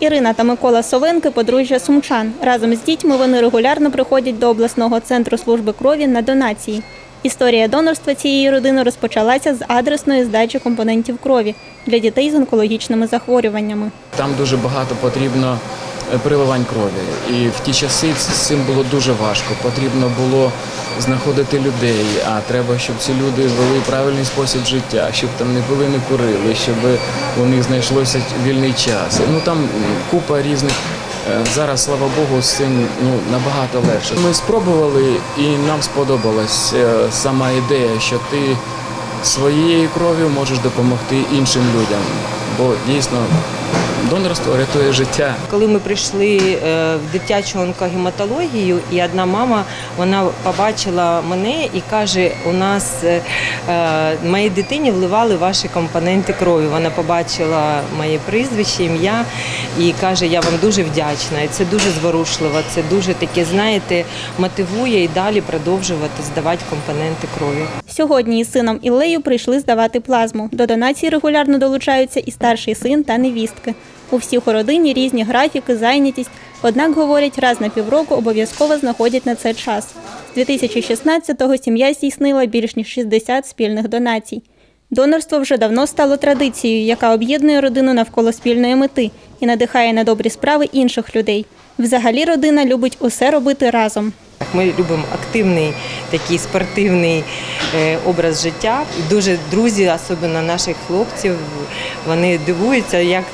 Ірина та Микола Совенки – подружжя сумчан. Разом з дітьми вони регулярно приходять до обласного центру служби крові на донації. Історія донорства цієї родини розпочалася з адресної здачі компонентів крові для дітей з онкологічними захворюваннями. Там дуже багато потрібно е, переливань крові. І в ті часи з цим було дуже важко. Потрібно було знаходити людей, а треба, щоб ці люди вели правильний спосіб життя, щоб там не пили, не курили, щоб у них знайшлося вільний час. Ну там купа різних. е, Зараз, слава Богу, з цим ну, набагато легше. Ми спробували і нам сподобалась е, сама ідея, що ти своєю кров'ю можеш допомогти іншим людям. Бо дійсно донорство рятує життя. Коли ми прийшли е, в дитячу онкогематологію, і одна мама вона побачила мене і каже: у нас е, е, моїй дитині вливали ваші компоненти крові. Вона побачила моє прізвище, ім'я і каже: Я вам дуже вдячна. І це дуже зворушливо. Це дуже таке, знаєте, мотивує і далі продовжувати здавати компоненти крові. Сьогодні із сином Іллею прийшли здавати плазму. До донації регулярно долучаються і старший син та невістки. У всіх у родині різні графіки, зайнятість. Однак, говорять, раз на півроку обов'язково знаходять на це час. З 2016-го сім'я здійснила більш ніж 60 спільних донацій. Донорство вже давно стало традицією, яка об'єднує родину навколо спільної мети і надихає на добрі справи інших людей. Взагалі родина любить усе робити разом. Ми любимо активний такий спортивний е, образ життя. І Дуже друзі, особливо наших хлопців, вони дивуються, як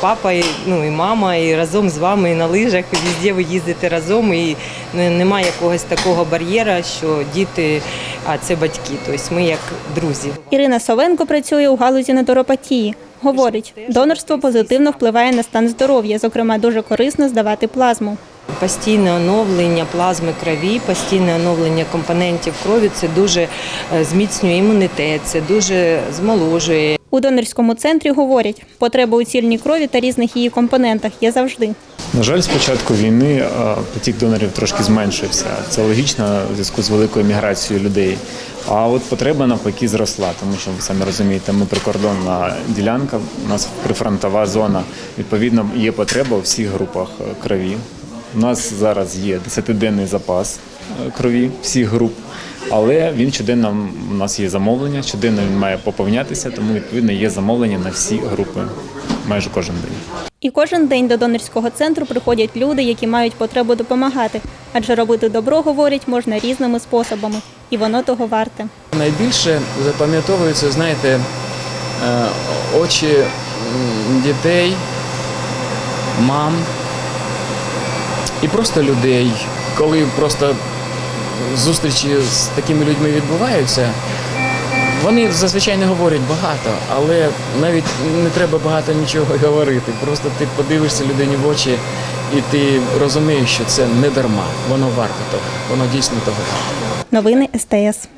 папа, і, ну і мама, і разом з вами, і на лижах, і везде ви їздите разом, і немає якогось такого бар'єра, що діти, а це батьки. Тобто ми як друзі. Ірина Совенко працює у галузі натуропатії. Говорить, донорство позитивно впливає на стан здоров'я, зокрема, дуже корисно здавати плазму. Постійне оновлення плазми крові, постійне оновлення компонентів крові це дуже е, зміцнює імунітет, це дуже змоложує. У донорському центрі говорять, потреба у цільній крові та різних її компонентах є завжди. На жаль, з початку війни е, потік донорів трошки зменшився. Це логічно в зв'язку з великою міграцією людей. А от потреба навпаки зросла, тому що ви самі розумієте, ми прикордонна ділянка, у нас прифронтова зона. Відповідно, є потреба у всіх групах е, крові. У нас зараз є 10-денний запас е, крові всіх груп, але він щоденно у нас є замовлення, щоденно він має поповнятися, тому відповідно є замовлення на всі групи майже кожен день. І кожен день до донорського центру приходять люди, які мають потребу допомагати, адже робити добро, говорять, можна різними способами, і воно того варте. Найбільше запам'ятовуються, знаєте, е, очі дітей, мам і просто людей. Коли просто зустрічі з такими людьми відбуваються, вони зазвичай не говорять багато, але навіть не треба багато нічого говорити. Просто ти подивишся людині в очі і ти розумієш, що це не дарма, воно варто того, воно дійсно того варто. Новини СТС.